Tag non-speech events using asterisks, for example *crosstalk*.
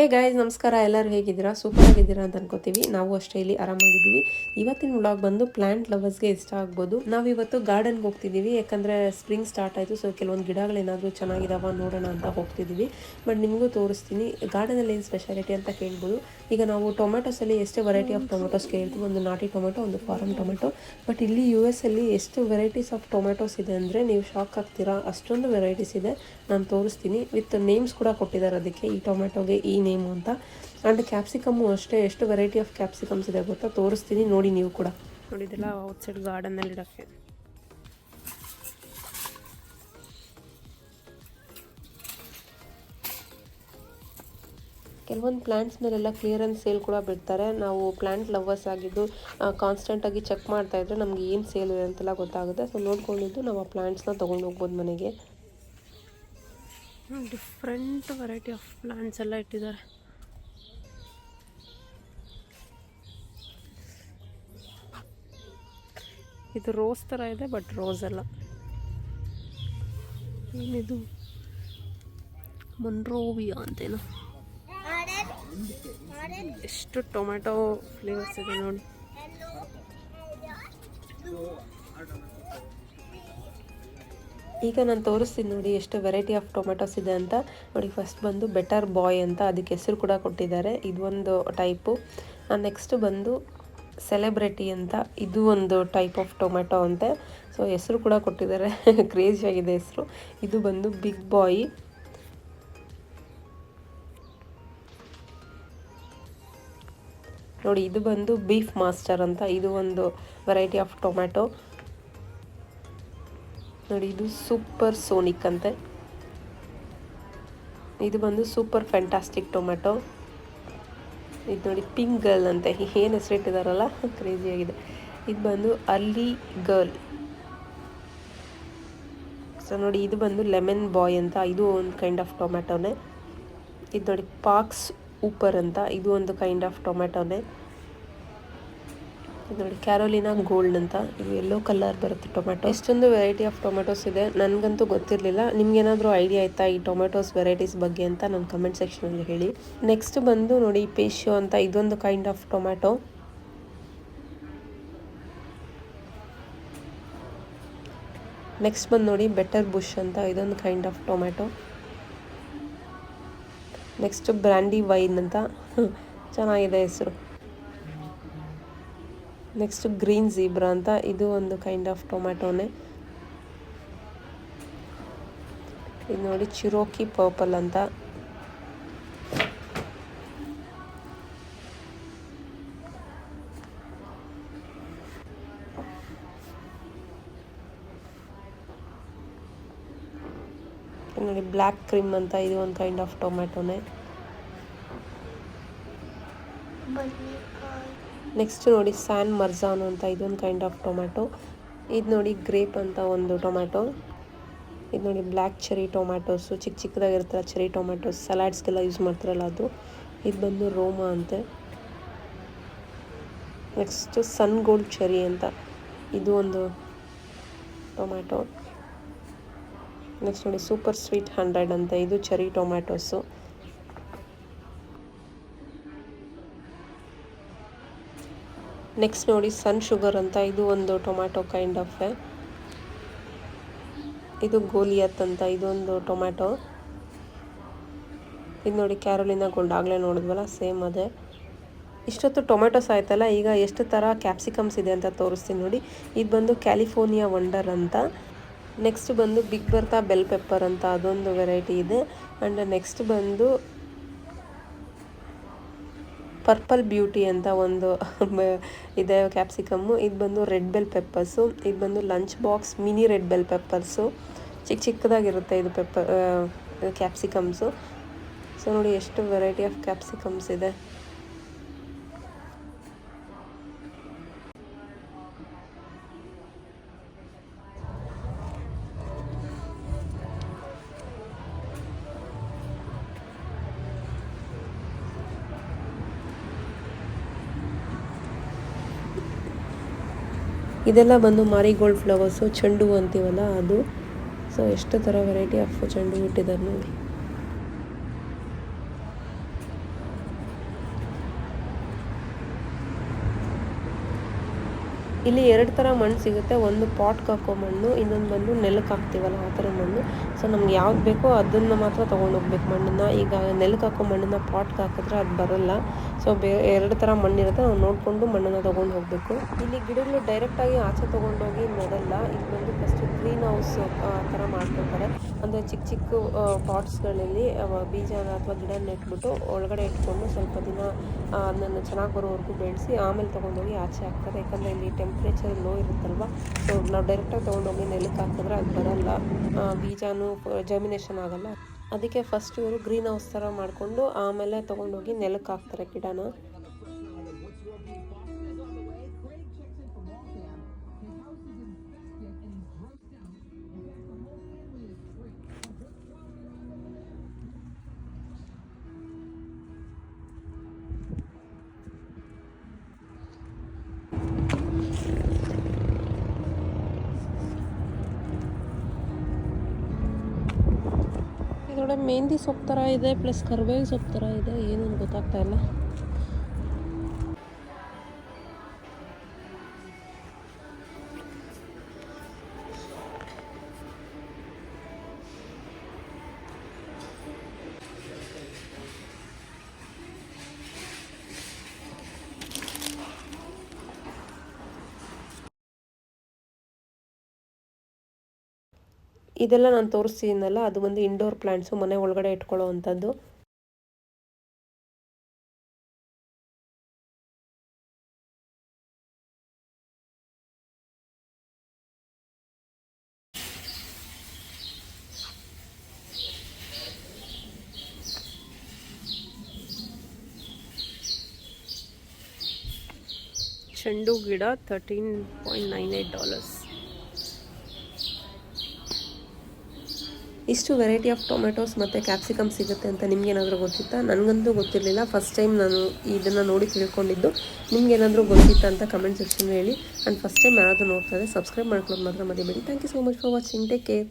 Hey guys ನಮಸ್ಕಾರ. ಎಲ್ಲರೂ ಹೇಗಿದ್ದೀರಾ? ಸೂಪರ್ ಆಗಿದ್ದೀರಾ ಅಂತ ಅನ್ಕೋತೀವಿ. ನಾವು ಅಷ್ಟೇ ಇಲ್ಲಿ ಆರಾಮಾಗಿದ್ದೀವಿ. ಇವತ್ತಿನ ವ್ಲಾಗ್ ಬಂದು ಪ್ಲಾಂಟ್ ಲವರ್ಸ್ಗೆ ಇಷ್ಟ ಆಗ್ಬೋದು. ನಾವು ಇವತ್ತು ಗಾರ್ಡನ್ಗೆ ಹೋಗ್ತಿದ್ದೀವಿ. ಯಾಕಂದರೆ ಸ್ಪ್ರಿಂಗ್ ಸ್ಟಾರ್ಟ್ ಆಯಿತು ಸೊ ಕೆಲವೊಂದು ಗಿಡಗಳೇನಾದರೂ ಚೆನ್ನಾಗಿದಾವ ನೋಡೋಣ ಅಂತ ಹೋಗ್ತಿದ್ದೀವಿ. ಬಟ್ ನಿಮಗೂ ತೋರಿಸ್ತೀನಿ. ಗಾರ್ಡನಲ್ಲಿ ಏನು ಸ್ಪೆಷಾಲಿಟಿ ಅಂತ ಕೇಳ್ಬೋದು. ಈಗ ನಾವು ಟೊಮೆಟೊಸಲ್ಲಿ ಎಷ್ಟು ವೆರೈಟಿ ಆಫ್ ಟೊಮೆಟೊಸ್ ಕೇಳ್ತೀವಿ. ಒಂದು ನಾಟಿ ಟೊಮೆಟೊ ಒಂದು ಫಾರಮ್ ಟೊಮೆಟೊ ಬಟ್ ಇಲ್ಲಿ ಯು ಎಸ್ ಅಲ್ಲಿ ಎಷ್ಟು ವೆರೈಟೀಸ್ ಆಫ್ ಟೊಮೆಟೊಸ್ ಇದೆ ಅಂದರೆ ನೀವು ಶಾಕ್ ಆಗ್ತೀರಾ? ಅಷ್ಟೊಂದು ವೆರೈಟೀಸ್ ಇದೆ. ನಾನು ತೋರಿಸ್ತೀನಿ. ವಿತ್ ನೇಮ್ಸ್ ಕೂಡ ಕೊಟ್ಟಿದ್ದಾರೆ ಅದಕ್ಕೆ. ಈ ಟೊಮೆಟೊಗೆ ಈ ಅಂತ. ಆ್ಯಂಡ್ ಕ್ಯಾಪ್ಸಿಕಮ್ಮು ಅಷ್ಟೇ ಎಷ್ಟು ವೆರೈಟಿ ಆಫ್ ಕ್ಯಾಪ್ಸಿಕಮ್ಸ್ ಇದೆ ಗೊತ್ತಾ? ತೋರಿಸ್ತೀನಿ ನೋಡಿ ನೀವು ಕೂಡ. ನೋಡಿದೆಲ್ಲ ಔಟ್ಸೈಡ್ ಗಾರ್ಡನ್ನಲ್ಲಿ ಇಡೋಕ್ಕೆ. ಕೆಲವೊಂದು ಪ್ಲ್ಯಾಂಟ್ಸ್ ಮೇಲೆಲ್ಲ ಕ್ಲಿಯರೆನ್ಸ್ ಸೇಲ್ ಕೂಡ ಬಿಡ್ತಾರೆ. ನಾವು ಪ್ಲ್ಯಾಂಟ್ ಲವರ್ಸ್ ಆಗಿದ್ದು ಕಾನ್ಸ್ಟೆಂಟಾಗಿ ಚೆಕ್ ಮಾಡ್ತಾ ಇದ್ರೆ ನಮಗೆ ಏನು ಸೇಲ್ ಇದೆ ಅಂತೆಲ್ಲ ಗೊತ್ತಾಗುತ್ತೆ. ಸೊ ನೋಡ್ಕೊಂಡಿದ್ದು ನಾವು ಆ ಪ್ಲ್ಯಾಂಟ್ಸ್ನ ತೊಗೊಂಡು ಹೋಗ್ಬೋದು ಮನೆಗೆ. ಡಿಫ್ರೆಂಟ್ ವೆರೈಟಿ ಆಫ್ ಪ್ಲಾಂಟ್ಸ್ ಎಲ್ಲ ಇಟ್ಟಿದ್ದಾರೆ. ಇದು ರೋಸ್ ಥರ ಇದೆ ಬಟ್ ರೋಸ್ ಅಲ್ಲ. ಏನಿದು? ಮೊನ್ರೋವಿಯಾ ಅಂತೇನು? ಎಷ್ಟು ಟೊಮ್ಯಾಟೊ ಫ್ಲೇವರ್ಸ್ ಇದೆ ನೋಡಿ. ಈಗ ನಾನು ತೋರಿಸ್ತೀನಿ ನೋಡಿ ಎಷ್ಟು ವೆರೈಟಿ ಆಫ್ ಟೊಮೆಟೊಸ್ ಇದೆ ಅಂತ. ನೋಡಿ ಫಸ್ಟ್ ಬಂದು ಬೆಟರ್ ಬಾಯ್ ಅಂತ ಅದಕ್ಕೆ ಹೆಸರು ಕೂಡ ಕೊಟ್ಟಿದ್ದಾರೆ. ಇದು ಒಂದು ಟೈಪು ನೆಕ್ಸ್ಟ್ ಬಂದು ಸೆಲೆಬ್ರಿಟಿ ಅಂತ ಇದು ಒಂದು ಟೈಪ್ ಆಫ್ ಟೊಮೆಟೊ ಅಂತೆ. ಸೊ ಹೆಸರು ಕೂಡ ಕೊಟ್ಟಿದ್ದಾರೆ. *laughs* ಕ್ರೇಜಿ ಆಗಿದೆ ಹೆಸರು. ಇದು ಬಂದು ಬಿಗ್ ಬಾಯ್ ನೋಡಿ ಇದು ಬಂದು ಬೀಫ್ ಮಾಸ್ಟರ್ ಅಂತ. ಇದು ಒಂದು ವೆರೈಟಿ ಆಫ್ ಟೊಮ್ಯಾಟೊ ನೋಡಿ, ಇದು ಸೂಪರ್ ಸೋನಿಕ್ ಅಂತೆ. ಇದು ಬಂದು ಸೂಪರ್ ಫ್ಯಾಂಟಾಸ್ಟಿಕ್ ಟೊಮೆಟೊ ಇದು ನೋಡಿ, ಪಿಂಕ್ ಗರ್ಲ್ ಅಂತೆ. ಏನು ಹೆಸರಿಟ್ಟಿದಾರಲ್ಲ? ಕ್ರೇಜಿ ಆಗಿದೆ. ಇದು ಬಂದು ಅರ್ಲಿ ಗರ್ಲ್. ಸೊ ನೋಡಿ, ಇದು ಬಂದು ಲೆಮನ್ ಬಾಯ್ ಅಂತ. ಇದು ಒಂದು ಕೈಂಡ್ ಆಫ್ ಟೊಮೆಟೊನೇ ಇದು ನೋಡಿ, ಪಾಕ್ಸ್ ಊಪರ್ ಅಂತ. ಇದು ಒಂದು ಕೈಂಡ್ ಆಫ್ ಟೊಮ್ಯಾಟೊನೇ. ಇದು ನೋಡಿ ಕ್ಯಾರೋಲಿನಾ ಗೋಲ್ಡ್ ಅಂತ. ಇದು ಎಲ್ಲೋ ಕಲರ್ ಬರುತ್ತೆ ಟೊಮೆಟೊ ಎಷ್ಟೊಂದು ವೆರೈಟಿ ಆಫ್ ಟೊಮೆಟೊಸ್ ಇದೆ. ನನಗಂತೂ ಗೊತ್ತಿರಲಿಲ್ಲ. ನಿಮ್ಗೇನಾದರೂ ಐಡಿಯಾ ಆಯ್ತಾ ಈ ಟೊಮೆಟೊಸ್ ವೆರೈಟೀಸ್ ಬಗ್ಗೆ ಅಂತ ನನ್ನ ಕಮೆಂಟ್ ಸೆಕ್ಷನಲ್ಲಿ ಹೇಳಿ. ನೆಕ್ಸ್ಟ್ ಬಂದು ನೋಡಿ ಪೇಶ್ಯೋ ಅಂತ ಇದೊಂದು ಕೈಂಡ್ ಆಫ್ ಟೊಮ್ಯಾಟೊ ನೆಕ್ಸ್ಟ್ ಬಂದು ನೋಡಿ ಬೆಟರ್ ಬುಷ್ ಅಂತ ಇದೊಂದು kind of tomato next brandywine ಅಂತ. *laughs* ಚೆನ್ನಾಗಿದೆ ಹೆಸರು. ನೆಕ್ಸ್ಟ್ ಗ್ರೀನ್ ಝೀಬ್ರಾ ಅಂತ, ಇದು ಒಂದು ಕೈಂಡ್ ಆಫ್ ಟೊಮ್ಯಾಟೋನೆ. ಇದು ನೋಡಿ ಚಿರೋಕಿ ಪರ್ಪಲ್ ಅಂತ. ನೋಡಿ ಬ್ಲ್ಯಾಕ್ ಕ್ರೀಮ್ ಅಂತ, ಇದು ಒಂದು ಕೈಂಡ್ ಆಫ್ ಟೊಮ್ಯಾಟೋನೆ. ನೆಕ್ಸ್ಟ್ ನೋಡಿ ಸ್ಯಾನ್ ಮರ್ಜಾನು ಅಂತ ಇದೊಂದು ಕೈಂಡ್ ಆಫ್ ಟೊಮ್ಯಾಟೊ ಇದು ನೋಡಿ ಗ್ರೇಪ್ ಅಂತ ಒಂದು ಟೊಮ್ಯಾಟೊ ಇದು ನೋಡಿ ಬ್ಲ್ಯಾಕ್ ಚೆರಿ ಟೊಮ್ಯಾಟೊಸು ಚಿಕ್ಕ ಚಿಕ್ಕದಾಗಿರ್ತಾರೆ ಚೆರಿ ಟೊಮ್ಯಾಟೋಸ್ ಸಲಾಡ್ಸ್ಗೆಲ್ಲ ಯೂಸ್ ಮಾಡ್ತಾರಲ್ಲ ಅದು. ಇದು ಬಂದು ರೋಮಾ ಅಂತೆ. ನೆಕ್ಸ್ಟ್ ಸನ್ ಗೋಲ್ಡ್ ಚೆರಿ ಅಂತ ಇದು ಒಂದು ಟೊಮ್ಯಾಟೊ ನೆಕ್ಸ್ಟ್ ನೋಡಿ ಸೂಪರ್ ಸ್ವೀಟ್ ಹಂಡ್ರೆಡ್ ಅಂತ, ಇದು ಚೆರಿ ಟೊಮ್ಯಾಟೋಸು ನೆಕ್ಸ್ಟ್ ನೋಡಿ ಸನ್ ಶುಗರ್ ಅಂತ, ಇದು ಒಂದು ಟೊಮ್ಯಾಟೊ ಕೈಂಡ್ ಆಫ್ ಇದು ಗೋಲಿಯತ್ ಅಂತ, ಇದೊಂದು ಟೊಮ್ಯಾಟೊ. ಇದು ನೋಡಿ ಕ್ಯಾರೋಲಿನ ಗೋಲ್ಡ್, ಆಗಲೇ ನೋಡಿದ್ವಲ್ಲ, ಸೇಮ್ ಅದೇ. ಇಷ್ಟೊತ್ತು ಟೊಮೆಟೊಸ್ ಆಯ್ತಲ್ಲ ಈಗ ಎಷ್ಟು ಥರ ಕ್ಯಾಪ್ಸಿಕಮ್ಸ್ ಇದೆ ಅಂತ ತೋರಿಸ್ತೀನಿ ನೋಡಿ. ಇದು ಬಂದು ಕ್ಯಾಲಿಫೋರ್ನಿಯಾ ವಂಡರ್ ಅಂತ. ನೆಕ್ಸ್ಟ್ ಬಂದು ಬಿಗ್ ಬರ್ತಾ ಬೆಲ್ ಪೆಪ್ಪರ್ ಅಂತ, ಅದೊಂದು ವೆರೈಟಿ ಇದೆ. ಆ್ಯಂಡ್ ನೆಕ್ಸ್ಟ್ ಬಂದು ಪರ್ಪಲ್ ಬ್ಯೂಟಿ ಅಂತ ಒಂದು ಇದೆ ಕ್ಯಾಪ್ಸಿಕಮ್ಮು. ಇದು ಬಂದು ರೆಡ್ ಬೆಲ್ ಪೆಪ್ಪರ್ಸು. ಇದು ಬಂದು lunch box mini red bell peppers. ಚಿಕ್ಕ ಚಿಕ್ಕದಾಗಿರುತ್ತೆ ಇದು ಪೆಪ್ಪರ್ ಕ್ಯಾಪ್ಸಿಕಮ್ಸು. ಸೊ ನೋಡಿ ಎಷ್ಟು ವೆರೈಟಿ ಆಫ್ ಕ್ಯಾಪ್ಸಿಕಮ್ಸ್ ಇದೆ. ಇದೆಲ್ಲ ಬಂದು ಮಾರಿಗೋಲ್ಡ್ ಫ್ಲವರ್ಸು, ಚೆಂಡು ಹೂ ಅಂತೀವಲ್ಲ ಅದು. ಸೊ ಎಷ್ಟು ಥರ ವೆರೈಟಿ ಆಫ್ ಚೆಂಡು ಹೂ ಇಟ್ಟಿದ್ದಾರೆ ನೋಡಿ. ಇಲ್ಲಿ ಎರಡು ಥರ ಮಣ್ಣು ಸಿಗುತ್ತೆ. ಒಂದು ಪಾಟ್ಗೆ ಹಾಕೋ ಮಣ್ಣು, ಇನ್ನೊಂದು ಬಂದು ನೆಲಕ್ಕೆ ಹಾಕ್ತೀವಲ್ಲ, ಆ ಥರ ಮಣ್ಣು. ಸೊ ನಮ್ಗೆ ಯಾವ್ದು ಬೇಕೋ ಅದನ್ನು ಮಾತ್ರ ತೊಗೊಂಡು ಹೋಗ್ಬೇಕು ಮಣ್ಣನ್ನು. ಈಗ ನೆಲಕ್ಕೆ ಹಾಕೋ ಮಣ್ಣನ್ನು ಪಾಟ್ಗೆ ಹಾಕಿದ್ರೆ ಅದು ಬರೋಲ್ಲ. ಸೊ ಬೇ, ಎರಡು ಥರ ಮಣ್ಣಿರುತ್ತೆ. ನಾವು ನೋಡಿಕೊಂಡು ಮಣ್ಣನ್ನು ತೊಗೊಂಡು ಹೋಗಬೇಕು ಇಲ್ಲಿ ಗಿಡಗಳು ಡೈರೆಕ್ಟಾಗಿ ಆಚೆ ತೊಗೊಂಡೋಗಿ ನೆಡಲ್ಲ. ಇಲ್ಲಿ ಬಂದು ಫಸ್ಟು ಗ್ರೀನ್ ಹೌಸ್ ಆ ಥರ ಮಾಡ್ಕೊತಾರೆ ಅಂದರೆ ಚಿಕ್ಕ ಚಿಕ್ಕ ಪಾಟ್ಸ್ಗಳಲ್ಲಿ ಬೀಜನ ಅಥವಾ ಗಿಡ ನೆಟ್ಬಿಟ್ಟು ಒಳಗಡೆ ಇಟ್ಕೊಂಡು ಸ್ವಲ್ಪ ದಿನ ಅದನ್ನು ಚೆನ್ನಾಗಿ ಬರೋವರೆಗೂ ಬೆಳೆಸಿ ಆಮೇಲೆ ತೊಗೊಂಡೋಗಿ ಆಚೆ ಹಾಕ್ತಾರೆ. ಯಾಕಂದರೆ ಇಲ್ಲಿ ಟೆಂಪ್ರೇಚರ್ ಲೋ ಇರುತ್ತಲ್ವ? ಸೊ ನಾವು ಡೈರೆಕ್ಟಾಗಿ ತೊಗೊಂಡೋಗಿ ನೆಲಕ್ಕೆ ಹಾಕಿದ್ರೆ ಅದು ಬರಲ್ಲ. ಬೀಜನೂ ಜರ್ಮಿನೇಷನ್ ಆಗಲ್ಲ. ಅದಕ್ಕೆ ಫಸ್ಟ್ ಇವರು ಗ್ರೀನ್ ಹೌಸ್ ಥರ ಮಾಡಿಕೊಂಡು ಆಮೇಲೆ ತೊಗೊಂಡೋಗಿ ನೆಲಕ್ಕೆ ಹಾಕ್ತಾರೆ ಗಿಡನ. ಮೆಹಂದಿ ಸೊಪ್ಪು ಥರ ಇದೆ ಪ್ಲಸ್ ಕರ್ಬೇವಿನ ಸೊಪ್ಪು ಥರ ಇದೆ ಏನು ಗೊತ್ತಾಗ್ತಾ ಇಲ್ಲ. ಇದೆಲ್ಲ ನಾನು ತೋರಿಸ್ತೀನಲ್ಲ, ಅದು ಒಂದು ಇಂಡೋರ್ ಪ್ಲ್ಯಾಂಟ್ಸು ಮನೆ ಒಳಗಡೆ ಇಟ್ಕೊಳ್ಳೋ ಅಂಥದ್ದು ಚೆಂಡು ಗಿಡ thirteen point nine eight dollars ಇಷ್ಟು ವೆರೈಟಿ ಆಫ್ ಟೊಮೆಟೊಸ್ ಮತ್ತು ಕ್ಯಾಪ್ಸಿಕಮ್ ಸಿಗುತ್ತೆ ಅಂತ ನಿಮಗೇನಾದರೂ ಗೊತ್ತಿತ್ತಾ? ನನಗಂತೂ ಗೊತ್ತಿರಲಿಲ್ಲ. ಫಸ್ಟ್ ಟೈಮ್ ನಾನು ಇದನ್ನು ನೋಡಿ ತಿಳ್ಕೊಂಡಿದ್ದು. ನಿಮಗೇನಾದರೂ ಗೊತ್ತಿತ್ತಾ ಅಂತ ಕಮೆಂಟ್ ಸೆಕ್ಷನ್ ಹೇಳಿ. ಆ್ಯಂಡ್ ಫಸ್ಟ್ ಟೈಮ್ ಯಾರಾದರೂ ನೋಡ್ತಾ ಇದ್ದರೆ ಸಬ್ಸ್ಕ್ರೈಬ್ ಮಾಡ್ಕೊಳ್ಳೋದು ಮಾತ್ರ ಮರಿಬೇಡಿ. Thank you so much for watching take care